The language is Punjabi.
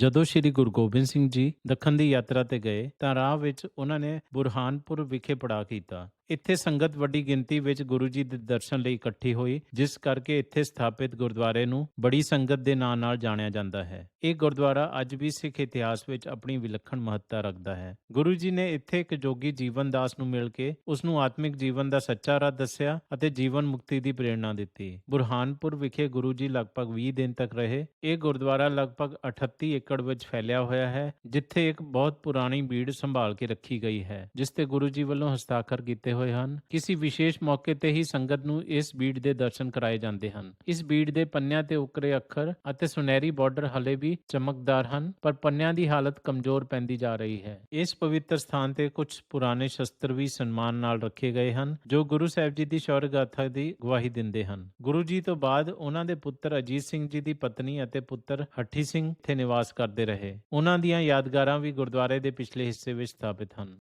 ਜਦੋਂ ਸ੍ਰੀ ਗੁਰੂ ਗੋਬਿੰਦ ਸਿੰਘ ਜੀ ਦੱਖਣ ਦੀ ਯਾਤਰਾ ਤੇ ਗਏ ਤਾਂ ਰਾਹ ਵਿੱਚ ਉਹਨਾਂ ਨੇ ਬੁਰਹਾਨਪੁਰ ਵਿਖੇ ਪੜਾਅ ਕੀਤਾ। ਇੱਥੇ ਸੰਗਤ ਵੱਡੀ ਗਿਣਤੀ ਵਿੱਚ ਗੁਰੂ ਜੀ ਦੇ ਦਰਸ਼ਨ ਲਈ ਇਕੱਠੀ ਹੋਈ, ਜਿਸ ਕਰਕੇ ਇੱਥੇ ਸਥਾਪਿਤ ਗੁਰਦੁਆਰੇ ਨੂੰ ਬੜੀ ਸੰਗਤ ਦੇ ਨਾਂ ਨਾਲ ਜਾਣਿਆ ਜਾਂਦਾ ਹੈ। ਇਹ ਗੁਰਦੁਆਰਾ ਅੱਜ ਵੀ ਸਿੱਖ ਇਤਿਹਾਸ ਵਿੱਚ ਆਪਣੀ ਵਿਲੱਖਣ ਮਹੱਤਤਾ ਰੱਖਦਾ ਹੈ। ਗੁਰੂ ਜੀ ਨੇ ਇੱਥੇ ਇੱਕ ਜੋਗੀ ਜੀਵਨ ਦਾਸ ਨੂੰ ਮਿਲ ਕੇ ਉਸ ਨੂੰ ਆਤਮਿਕ ਜੀਵਨ ਦਾ ਸੱਚਾ ਰਾਹ ਦੱਸਿਆ ਅਤੇ ਜੀਵਨ ਮੁਕਤੀ ਦੀ ਪ੍ਰੇਰਣਾ ਦਿੱਤੀ। ਬੁਰਹਾਨਪੁਰ ਵਿਖੇ ਗੁਰੂ ਜੀ ਲਗਭਗ 20 ਦਿਨ ਤੱਕ ਰਹੇ। ਇਹ ਗੁਰਦੁਆਰਾ ਲਗਭਗ 38 ਏਕੜ ਵਿੱਚ ਫੈਲਿਆ ਹੋਇਆ ਹੈ, ਜਿੱਥੇ ਇੱਕ ਬਹੁਤ ਪੁਰਾਣੀ ਬੀੜ ਸੰਭਾਲ ਕੇ ਰੱਖੀ ਗਈ ਹੈ, ਜਿਸ ਤੇ ਗੁਰੂ ਜੀ ਵੱਲੋਂ ਹਸਤਾਖਰ ਕੀਤੇ ਹੋਏ ਹਨ। ਕਿਸੇ ਵਿਸ਼ੇਸ਼ ਮੌਕੇ ਤੇ ਹੀ ਸੰਗਤ ਨੂੰ ਇਸ ਬੀੜ ਦੇ ਦਰਸ਼ਨ ਕਰਾਏ ਜਾਂਦੇ ਹਨ। ਇਸ ਬੀੜ ਦੇ ਪੰਨਿਆਂ ਤੇ ਉਕਰੇ ਅੱਖਰ ਅਤੇ ਸੁਨਹਿਰੀ ਬਾਰਡਰ ਹਲੇ ਵੀ ਚਮਕਦਾਰ ਹਨ, ਪਰ ਪੰਨਿਆਂ ਦੀ ਹਾਲਤ ਕਮਜ਼ੋਰ ਪੈਂਦੀ ਜਾ ਰਹੀ ਹੈ। ਇਸ ਪਵਿੱਤਰ ਸਥਾਨ ਤੇ ਕੁਝ ਪੁਰਾਣੇ ਸ਼ਸਤਰ ਵੀ ਸਨਮਾਨ ਨਾਲ ਰੱਖੇ ਗਏ ਹਨ, ਜੋ ਗੁਰੂ ਸਾਹਿਬ ਜੀ ਦੀ ਸ਼ੌਰਯ ਗਾਥਾ ਦੀ ਗਵਾਹੀ ਦਿੰਦੇ ਹਨ। ਗੁਰੂ ਜੀ ਤੋਂ ਬਾਅਦ ਉਹਨਾਂ ਦੇ ਪੁੱਤਰ ਅਜੀਤ ਸਿੰਘ ਜੀ ਦੀ ਪਤਨੀ ਅਤੇ ਪੁੱਤਰ ਹੱਠੀ ਸਿੰਘ ਇੱਥੇ ਨਿਵਾਸ ਕਰਦੇ ਰਹੇ। ਉਹਨਾਂ ਦੀਆਂ ਯਾਦਗਾਰਾਂ ਵੀ ਗੁਰਦੁਆਰੇ ਦੇ ਪਿਛਲੇ ਹਿੱਸੇ ਵਿੱਚ ਸਥਾਪਿਤ ਹਨ।